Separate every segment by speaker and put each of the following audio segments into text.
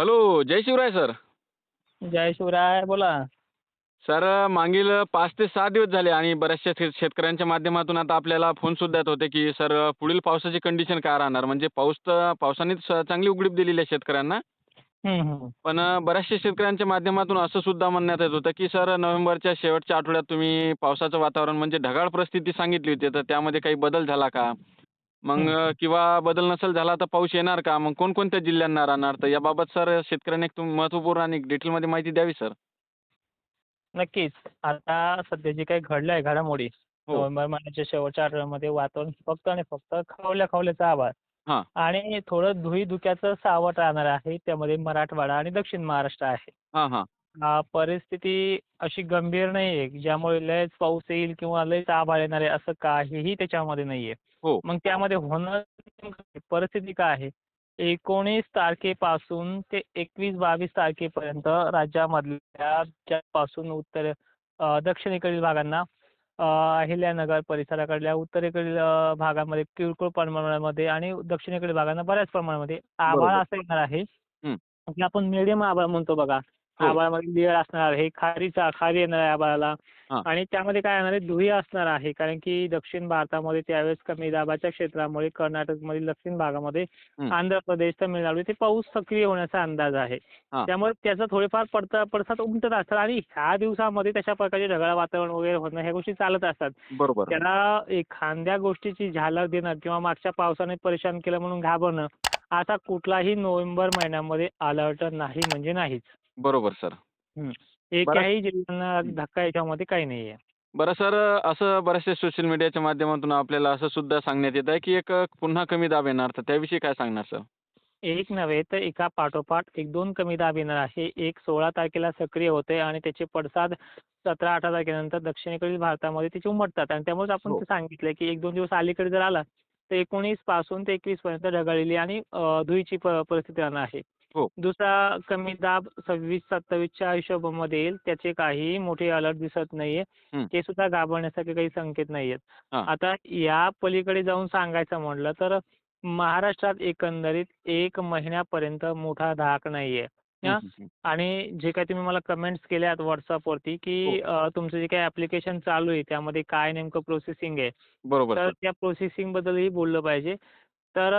Speaker 1: Hello जय Shivray sir.
Speaker 2: जय शिवराय बोला.
Speaker 1: सर मागील पाच ते सहा दिवस झाले आणि बऱ्याचशा शेत शेतकऱ्यांच्या माध्यमातून आता आपल्याला फोनसुद्धा येत होते की सर पुढील पावसाची कंडिशन काय राहणार? म्हणजे पाऊस तर पावसाने चांगली उघडीप दिलेली आहे शेतकऱ्यांना.
Speaker 2: हम्म, हम्म.
Speaker 1: पण बऱ्याचशा शेतकऱ्यांच्या माध्यमातून असं सुद्धा म्हणण्यात येत होतं की सर नोव्हेंबरच्या शेवटच्या आठवड्यात तुम्ही पावसाचं वातावरण म्हणजे ढगाळ परिस्थिती सांगितली होती. तर त्यामध्ये काही बदल झाला का? मग किंवा बदल नसेल झाला तर पाऊस येणार का? मग कोणकोणत्या जिल्ह्यांना राहणार? तर याबाबत सर शेतकऱ्यांनी एक महत्त्वपूर्ण आणि डिटेलमध्ये माहिती द्यावी सर.
Speaker 2: नक्कीच. आता सध्या जे काही घडलं आहे घडामोडी
Speaker 1: हो.
Speaker 2: नोव्हेंबर महिन्याच्या शेवटच्या आठवड्यामध्ये वातावरण फक्त आणि फक्त खवल्या खवल्याचा आभाळ.
Speaker 1: हां.
Speaker 2: आणि थोडं धुई धुक्याचं सावट राहणार आहे. त्यामध्ये मराठवाडा आणि दक्षिण महाराष्ट्र आहे.
Speaker 1: हां हां.
Speaker 2: परिस्थिती अशी गंभीर नाही आहे जयामुळे लयच पाऊस येईल किंवा लयच आभाळ येणार आहे असं काहीही त्याच्यामध्ये नाहीये
Speaker 1: हो.
Speaker 2: मग त्यामध्ये होणं परिस्थिती काय आहे एकोणीस तारखेपासून ते एकवीस बावीस तारखेपर्यंत राज्यामधल्या ज्यापासून उत्तर अ, दक्षिणेकडील भागांना अ, अहिल्यानगर परिसराकडल्या उत्तरेकडील अ, भागामध्ये किरकोळ प्रमाणामध्ये आणि दक्षिणेकडील भागांना बऱ्याच प्रमाणामध्ये आभाळ
Speaker 1: बरोबर.
Speaker 2: असं येणार आहे
Speaker 1: हं.
Speaker 2: आपण मिडियम आभाळ म्हणतो बघा
Speaker 1: हो.
Speaker 2: आभाळामध्ये लेअर असणार आहे खारीचा खारी येणार आहे आभाळाला. आणि त्यामध्ये काय येणार आहे धुळी असणार आहे कारण की दक्षिण भारतामध्ये त्यावेळेस कमी दाबाच्या क्षेत्रामुळे कर्नाटकमधील दक्षिण भागामध्ये. आंध्र प्रदेश तामिळनाडू इथे पाऊस सक्रिय होण्याचा अंदाज आहे. त्यामुळे त्याचा थोडेफार पडता पडसाद उमटत असतात आणि ह्या दिवसामध्ये तशा प्रकारचे ढगाळ वातावरण वगैरे होणं ह्या गोष्टी चालत असतात
Speaker 1: बरोबर
Speaker 2: त्याला एखाद्या गोष्टीची झालर देणं किंवा मागच्या पावसाने परेशान केलं म्हणून घाबरणं असा कुठलाही नोव्हेंबर महिन्यामध्ये अलर्ट नाही म्हणजे नाहीच
Speaker 1: बरोबर सर.
Speaker 2: एकही जिल्ह्यांना धक्का याच्यामध्ये काही नाहीये.
Speaker 1: बरं सर असं बऱ्याचशा सोशल मीडियाच्या माध्यमातून आपल्याला असं सुद्धा सांगण्यात येत आहे की एक पुन्हा कमी दाब येणार. तर त्याविषयी काय सांगणार सर?
Speaker 2: एक नव्हे तर एका पाठोपाठ एक दोन कमी दाब येणार आहे. एक सोळा तारखेला सक्रिय होते आणि त्याचे पडसाद सतरा अठरा तारखेनंतर दक्षिणेकडील भारतामध्ये त्याचे उमटतात. आणि त्यामुळेच आपण
Speaker 1: हो.
Speaker 2: ते सांगितलंय की एक दोन दिवस अलीकडे जर आला तर एकोणीसपासून ते एकवीस पर्यंत ढगाळलेली आणि प- परिस्थिती राहणार आहे. दुसरा कमी दाब सव्वीस सत्तावीसच्या हिशोबामध्ये येईल त्याचे काही मोठे अलर्ट दिसत नाहीये
Speaker 1: हं.
Speaker 2: ते सुद्धा घाबरण्यासारखे काही संकेत नाहीयेत
Speaker 1: हां.
Speaker 2: आता या पलीकडे जाऊन सांगायचं म्हटलं तर महाराष्ट्रात एकंदरीत एक महिन्यापर्यंत मोठा धाक नाहीये
Speaker 1: हं,
Speaker 2: हा?
Speaker 1: हं, हं.
Speaker 2: आणि जे काही तुम्ही मला कमेंट्स केल्यात व्हॉट्सअपवरती की
Speaker 1: हो.
Speaker 2: तुमचं जे काही ऍप्लिकेशन चालू आहे त्यामध्ये काय नेमकं प्रोसेसिंग आहे
Speaker 1: बरोबर
Speaker 2: तर त्या प्रोसेसिंग बद्दलही बोललं पाहिजे तर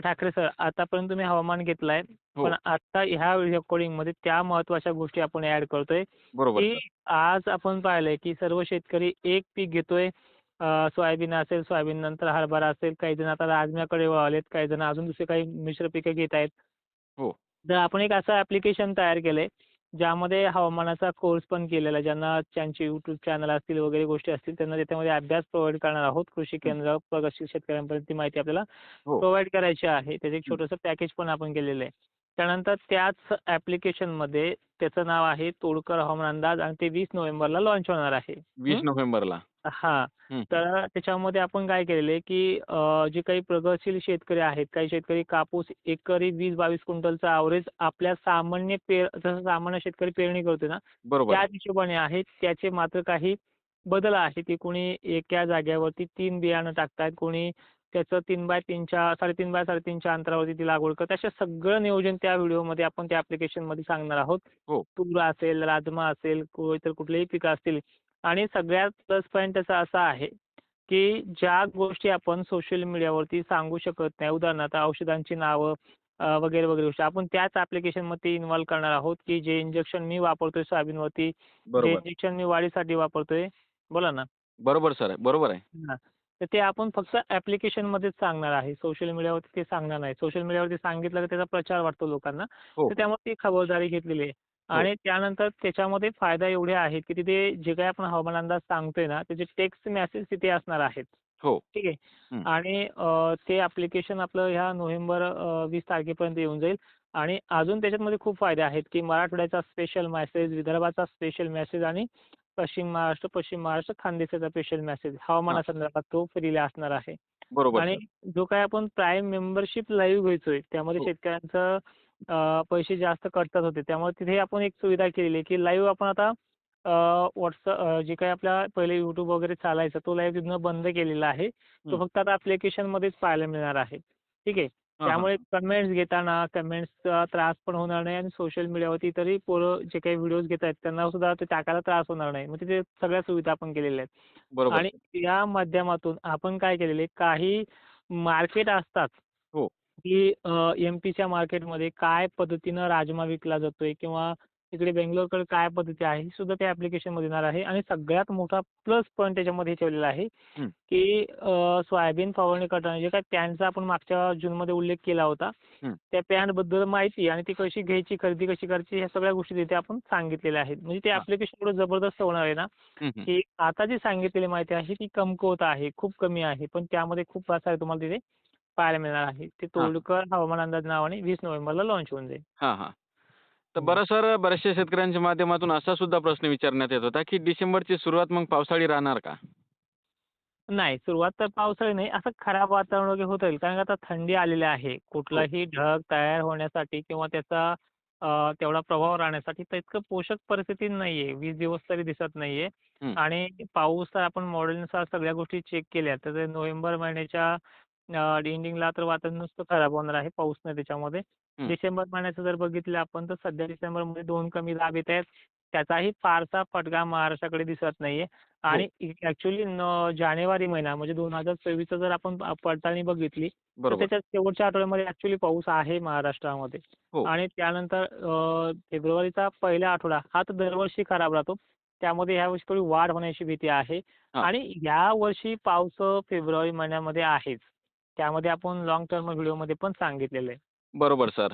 Speaker 2: ठाकरे सर आतापर्यंत तुम्ही हवामान घेतलंय
Speaker 1: हो.
Speaker 2: पण आता ह्या रेकॉर्डिंगमध्ये त्या महत्त्वाच्या गोष्टी आपण ऍड करतोय की आज आपण पाहिलंय की सर्व शेतकरी एक पीक घेतोय सोयाबीन असेल सोयाबीन नंतर हरभरा असेल काही जण आता राजम्याकडे वळालेत काही जण अजून दुसरे काही मिश्र पिकं घेत आहेत
Speaker 1: हो.
Speaker 2: तर आपण एक असं ऍप्लिकेशन तयार केलंय ज्यामध्ये हवामानाचा कोर्स पण केलेला आहे. ज्यांना त्यांचे युट्यूब चॅनल असतील वगैरे गोष्टी असतील त्यांना त्याच्यामध्ये अभ्यास प्रोव्हाइड करणार आहोत. कृषी केंद्र प्रगतशील शेतकऱ्यांपर्यंत ती माहिती आपल्याला
Speaker 1: हो.
Speaker 2: प्रोव्हाइड करायची आहे. त्याचं एक छोटंसं पॅकेज पण आपण केलेलं आहे. त्यानंतर त्याच ऍप्लिकेशनमध्ये त्याचं नाव आहे तोडकर हवामान अंदाज आणि ते वीस नोव्हेंबरला लॉन्च होणार आहे.
Speaker 1: वीस
Speaker 2: हं?
Speaker 1: नोव्हेंबरला.
Speaker 2: हा.
Speaker 1: हं,
Speaker 2: तर त्याच्यामध्ये आपण काय केलेलं आहे की अ, जे काही प्रगतशील शेतकरी आहेत काही शेतकरी कापूस एकरी वीस बावीस क्विंटलचा ॲव्हरेज आपल्या सामान्य पेर जसं सामान्य शेतकरी पेरणी करतो ना
Speaker 1: बरोबर
Speaker 2: त्याच हिशोबाने आहेत. त्याचे मात्र काही बदल आहेत की कोणी एका जाग्यावरती तीन बियाणं टाकतायत कोणी त्याचं तीन बाय तीनच्या साडेतीन बाय साडेतीनच्या अंतरावरती ती लागवड करतात. अशा सगळं नियोजन त्या व्हिडिओमध्ये आपण त्या ॲप्लिकेशनमध्ये सांगणार आहोत.
Speaker 1: हो.
Speaker 2: तूर असेल राजमा असेल इतर कुठलेही पिकं असतील आणि सगळ्यात प्लस पॉईंट त्याचा असा आहे की ज्या गोष्टी आपण सोशल मीडियावरती सांगू शकत नाही उदाहरणार्थ औषधांची नावं वगैरे वगैरे गोष्टी आपण त्याच ॲप्लिकेशनमध्ये इन्व्हॉल्व करणार आहोत की जे इंजेक्शन मी वापरतोय सोयाबीनवरती जे इंजेक्शन मी वाढीसाठी वापरतोय बोला ना.
Speaker 1: बरोबर सर बरोबर आहे.
Speaker 2: तर ते आपण फक्त ॲप्लिकेशनमध्येच सांगणार आहे सोशल मीडियावरती ते सांगणार नाही. सोशल मीडियावरती सांगितलं तर त्याचा प्रचार वाटतो लोकांना.
Speaker 1: हो.
Speaker 2: तर त्यामुळे ती खबरदारी घेतलेली आहे. आणि त्यानंतर त्याच्यामध्ये फायदा एवढे आहेत की तिथे जे काही आपण हवामान अंदाज सांगतोय ना त्याचे टेक्स्ट मेसेज तिथे असणार आहेत.
Speaker 1: हो.
Speaker 2: ठीक आहे?
Speaker 1: हं.
Speaker 2: आणि ते ॲप्लिकेशन आपलं ह्या नोव्हेंबर वीस तारखेपर्यंत येऊन जाईल. आणि अजून त्याच्यामध्ये खूप फायदे आहेत की मराठवाड्याचा स्पेशल मेसेज विदर्भाचा स्पेशल मेसेज आणि पश्चिम महाराष्ट्र पश्चिम महाराष्ट्र खानदेशाचा स्पेशल मेसेज हवामानासंदर्भात तो फ्रीला असणार आहे.
Speaker 1: बरोबर.
Speaker 2: आणि जो काय आपण प्राईम मेंबरशिप लाईव्ह घ्यायचोय त्यामध्ये
Speaker 1: हो.
Speaker 2: शेतकऱ्यांचं पैसे जास्त कटतात होते त्यामुळे तिथे आपण एक सुविधा केलेली आहे की लाईव्ह आपण आता व्हॉट्सअप जे काही आपल्या पहिले युट्यूब वगैरे चालायचा तो लाईव्ह तिथनं बंद केलेला आहे तो. फक्त आता application मध्येच पाहायला मिळणार आहे ठीक आहे. त्यामुळे कमेंट्स घेताना कमेंट्सचा त्रास पण होणार नाही आणि सोशल मीडियावरती इतरही पोरं जे काही व्हिडिओज घेत आहेत त्यांना सुद्धा ते टाकायला त्रास होणार नाही. म्हणजे ते सगळ्या सुविधा आपण केलेल्या आहेत. आणि या माध्यमातून आपण काय केलेलं आहे काही मार्केट असतात.
Speaker 1: हो.
Speaker 2: की अ, एम-पीच्या मार्केटमध्ये काय पद्धतीनं राजमा विकला जातोय किंवा इकडे बेंगलोरकडे काय पद्धती आहे, हे सुद्धा त्या ॲप्लिकेशनमध्ये येणार आहे आणि सगळ्यात मोठा प्लस पॉइंट त्याच्यामध्ये ठेवलेला आहे. की सोयाबीन फवारणी करताना जे काही पॅनचा आपण मागच्या जूनमध्ये उल्लेख केला होता. त्या पॅनबद्दल माहिती आणि ती कशी घ्यायची, खरेदी कशी करायची ह्या सगळ्या गोष्टी तिथे आपण सांगितलेल्या आहेत. म्हणजे ते. ॲप्लिकेशन एवढं जबरदस्त होणार आहे ना. की आता जी सांगितलेली माहिती आहे ती कमकुवत आहे, खूप कमी आहे. पण त्यामध्ये खूप सारं तुम्हाला तिथे पाहायला मिळणार आहे. ते
Speaker 1: हां.
Speaker 2: तोडकर हवामान अंदाज नावाने 20 नोव्हेंबरला लॉन्च होऊन जाईल.
Speaker 1: हां, हां. तर. बरं सर बऱ्याचशा शेतकऱ्यांच्या माध्यमातून असा सुद्धा प्रश्न विचारण्यात येत होता, की डिसेंबरची सुरुवात मग पावसाळी राहणार का?
Speaker 2: नाही, सुरुवात तर पावसाळी नाही. असं खराब वातावरण वगैरे होता येईल. कारण का आता थंडी आलेली आहे.
Speaker 1: हो.
Speaker 2: कुठलाही ढग तयार होण्यासाठी किंवा त्याचा अ, तेवढा प्रभाव राहण्यासाठी तर इतकं पोषक परिस्थिती नाहीये. 20 दिवस तरी दिसत नाहीये.
Speaker 1: हं.
Speaker 2: आणि पाऊस तर आपण मॉडेलनुसार सगळ्या गोष्टी चेक केल्या तर ते नोव्हेंबर महिन्याच्या एंडिंगला तर वातावरण नुसतं खराब होणार आहे. पाऊस नाही त्याच्यामध्ये. डिसेंबर महिन्याचं जर बघितलं आपण तर सध्या डिसेंबरमध्ये 2 कमी दाब येत आहेत. त्याचाही फारसा फटका महाराष्ट्राकडे दिसत नाहीये.
Speaker 1: हो.
Speaker 2: आणि ॲक्चुअली न जानेवारी महिना म्हणजे 2024चं जर आपण पडताळणी बघितली तर. त्याच्या शेवटच्या आठवड्यामध्ये ॲक्चुअली पाऊस आहे महाराष्ट्रामध्ये.
Speaker 1: हो.
Speaker 2: आणि त्यानंतर फेब्रुवारीचा पहिला आठवडा हा तर दरवर्षी खराब राहतो. त्यामध्ये ह्यावर्षी थोडी वाढ होण्याची भीती आहे. आणि यावर्षी पाऊस फेब्रुवारी महिन्यामध्ये आहेच. त्यामध्ये आपण लाँग टर्म व्हिडिओमध्ये पण सांगितलेलं आहे.
Speaker 1: बरोबर सर.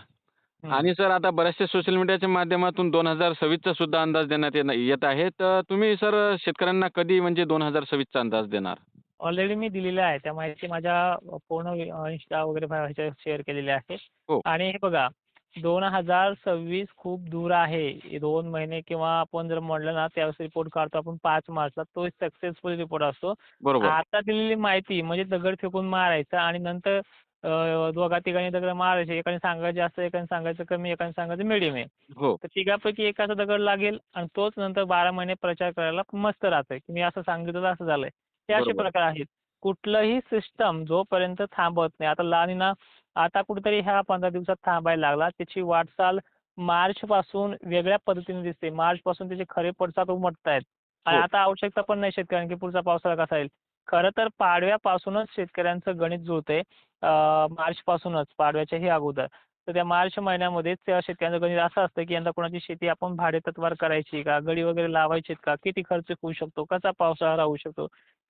Speaker 1: आणि सर आता बऱ्याचशा सोशल मीडियाच्या माध्यमातून 2026चा सुद्धा अंदाज देण्यात येणं येत आहे. तर तुम्ही सर शेतकऱ्यांना कधी म्हणजे 2026चा अंदाज देणार?
Speaker 2: ऑलरेडी मी दिलेलं आहे. त्या माहिती माझ्या पूर्ण Insta वगैरे शेअर केलेल्या आहे.
Speaker 1: हो.
Speaker 2: आणि हे बघा 2026 खूप दूर आहे. 2 महिने किंवा आपण जर म्हटलं ना त्यावेळेस रिपोर्ट काढतो आपण 5 मार्चला तो सक्सेसफुल रिपोर्ट असतो. आता दिलेली माहिती म्हणजे दगड फेकून मारायचा आणि नंतर अ, दोघा-तिघांनी दगड मारायचे. एकाने सांगायचं जास्त, एकाने सांगायचं कमी, एकाने सांगायचं मिडियम आहे.
Speaker 1: हो.
Speaker 2: तर तिघापैकी एकाचा दगड लागेल आणि तोच नंतर 12 महिने प्रचार करायला मस्त राहतोय, की मी असं सांगितलं तर असं झालंय. हे असे. प्रकार आहेत. कुठलंही सिस्टम जोपर्यंत थांबत नाही. आता ला निना आता कुठेतरी ह्या 15 दिवसात थांबायला लागला. त्याची वाटचाल मार्चपासून वेगळ्या पद्धतीने दिसते. मार्चपासून त्याचे खरे पडसाद उमटतायत. आणि
Speaker 1: हो.
Speaker 2: आता आवश्यकता पण नाही शेतकऱ्यांना, की पुढचा पावसाळा कसा येईल. खरं तर पाडव्यापासूनच शेतकऱ्यांचं गणित जुळतंय. अ, मार्चपासूनच पाडव्याच्याही अगोदर. तर त्या मार्च महिन्यामध्येच त्या शेतकऱ्यांचं गणित असं असतं, की यंदा कोणाची शेती आपण भाडेतत्त्वावर करायची का? गडी वगैरे लावायचे का? किती खर्च होऊ शकतो? कसा पावसाळा राहू शकतो?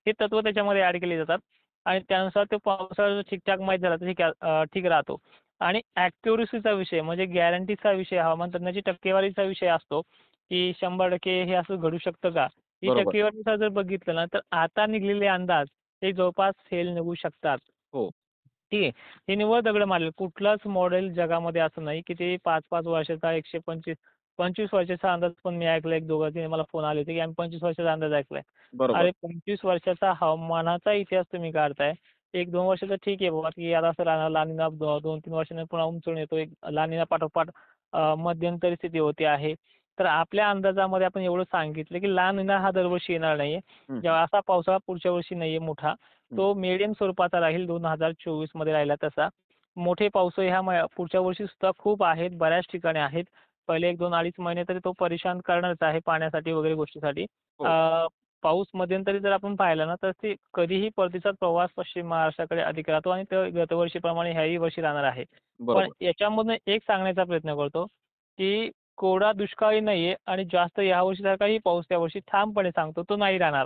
Speaker 2: हे तत्त्व त्याच्यामध्ये ॲड केली जातात. आणि त्यानुसार तो पावसाळा ठीकठाक माहीत झाला तर ठीक राहतो. आणि ॲक्युरसीचा विषय म्हणजे गॅरंटीचा विषय हवामान तज्ञाची टक्केवारीचा विषय असतो, की 100% हे असं घडू शकतं का? ही. टक्केवारीनुसार जर बघितलं ना तर आता निघलेले अंदाज हे जवळपास फेल निघू शकतात.
Speaker 1: हो.
Speaker 2: ठीक आहे. हे निव्वळ दगड मारले. कुठलंच मॉडेल जगामध्ये असं नाही, की ते 5-5 वर्षाचा 125 25 वर्षाचा अंदाज पण मी ऐकला. एक दोघं-तिघं मला फोन आले होते, की आम्ही 25 वर्षाचा अंदाज ऐकलाय.
Speaker 1: बरोबर.
Speaker 2: अरे 25 वर्षाचा हवामानाचा इतिहास तुम्ही काढताय. 1-2 वर्षाचं ठीक आहे बाबा, की आता असं राहणार ला निना 2-3 वर्षांनी पुन्हा उंचवून येतो. एक ला निना पाठोपाठ मध्यंतरी स्थिती होते आहे. तर आपल्या अंदाजामध्ये आपण एवढं सांगितलं, की ला निना हा दरवर्षी येणार नाहीये. जेव्हा असा पावसाळा पुढच्या वर्षी नाहीये मोठा. तो मीडियम स्वरूपाचा राहील 2024 मध्ये राहिला तसा. मोठे पाऊस ह्या पुढच्या वर्षी सुद्धा खूप आहेत. बऱ्याच ठिकाणी आहेत. पहिले 1-2 अडीच महिने तरी तो परेशान करणारच आहे पाण्यासाठी वगैरे गोष्टीसाठी.
Speaker 1: हो.
Speaker 2: पाऊस मध्यंतरी जर आपण पाहिला ना तर ते कधीही परतीचा प्रवास पश्चिम महाराष्ट्राकडे अधिक राहतो आणि तो गतवर्षीप्रमाणे ह्याही वर्षी राहणार आहे. पण. याच्यामधून एक सांगण्याचा प्रयत्न करतो, की कोरडा दुष्काळी नाहीये आणि जास्त यावर्षीसारखाही पाऊस त्यावर्षी ठामपणे सांगतो तो नाही राहणार.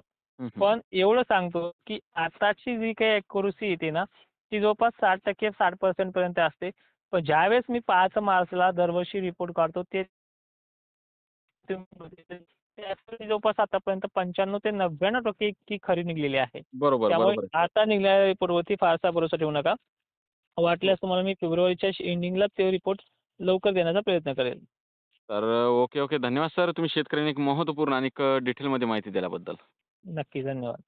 Speaker 2: पण एवढं सांगतो, की आताची जी काही ॲक्युरसी येते ना ती जवळपास 60% 60% पर्यंत असते. पण ज्यावेळेस मी 5 मार्चला दरवर्षी रिपोर्ट काढतो ते जवळपास आतापर्यंत 95 ते 99% इतकी खरी निघलेली आहे.
Speaker 1: बरोबर,
Speaker 2: त्यामुळे. आता निघालेल्या रिपोर्टवरती फारसा भरोसा ठेवू नका. वाटल्यास तुम्हाला मी फेब्रुवारीच्या एंडिंगला ते रिपोर्ट लवकर देण्याचा प्रयत्न करेल.
Speaker 1: तर ओके, ओके. धन्यवाद सर. तुम्ही शेतकऱ्यांना एक महत्त्वपूर्ण आणि डिटेलमध्ये माहिती दिल्याबद्दल.
Speaker 2: नक्की. धन्यवाद.